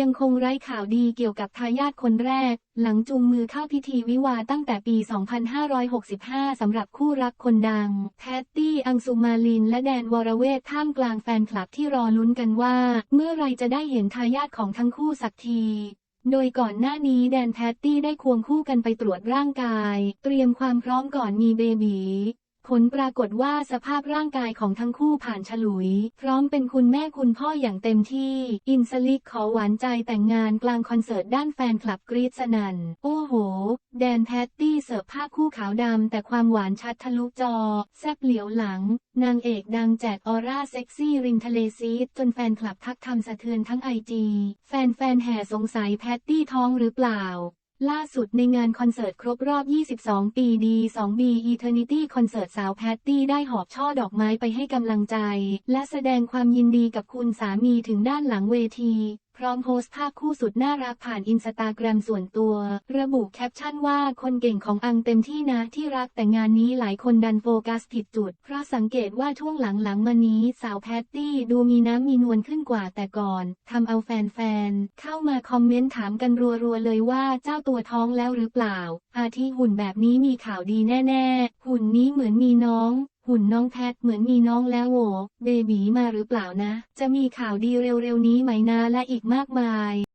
ยังคงไร้ข่าวดีเกี่ยวกับทายาทคนแรก หลังจูงมือเข้าพิธีวิวาตั้งแต่ปี 2565 สำหรับคู่รักคนดัง แพตตี้ อังสุมาลิน และแดนวรเวทท่ามกลางแฟนคลับที่รอลุ้นกันว่า เมื่อไรจะได้เห็นทายาทของทั้งคู่สักทีโดยก่อนหน้านี้แดนแพตตี้ได้ควงคู่กันไปตรวจร่างกาย เตรียมความพร้อมก่อนมีเบบี ผลปรากฏว่าสภาพร่างกายของทั้งคู่ผ่านฉลุย พร้อมเป็นคุณแม่คุณพ่ออย่างเต็มที่ อินสลิกขอหวานใจแต่งงานกลางคอนเสิร์ตด้านแฟนคลับกรีดสนัน่น โอ้โห แดนแพตตี้เสิร์ฟภาพคู่ขาวดำแต่ความหวานชัดทะลุจอ แซบเหลียวหลัง นางเอกดังแจกออร่าเซ็กซี่ริมทะเลซีดจนแฟนคลับทักทำสะเทือนทั้งไอจีแฟนๆแห่สงสัยแพตตี้ท้องหรือเปล่า ล่าสุดในงานคอนเสิร์ตครบรอบ 22 ปีดี 2B Eternity คอนเสิร์ตสาวแพตตี้ได้หอบช่อดอกไม้ไปให้กำลังใจ และแสดงความยินดีกับคุณสามีถึงด้านหลังเวที พร้อมโพสต์ภาพคู่สุดน่ารักผ่านอินสตาแกรมส่วนตัว ระบุแคปชั่นว่าคนเก่งของอังเต็มที่นะที่รักแต่งานนี้หลายคนดันโฟกัสผิดจุด เพราะสังเกตว่าช่วงหลังๆมานี้สาวแพตตี้ดูมีน้ำมีนวลขึ้นกว่าแต่ก่อนทำเอาแฟนๆ เข้ามาคอมเมนต์ถามกันรัวๆเลยว่าเจ้าตัวท้องแล้วหรือเปล่า อาทิหุ่นแบบนี้มีข่าวดีแน่ ๆ หุ่นนี้เหมือนมีน้อง หุ่นน้องแพทเหมือนมีน้องแล้วโวเบบีมาหรือเปล่านะ จะมีข่าวดีเร็วๆนี้ไหมนะและอีกมากมาย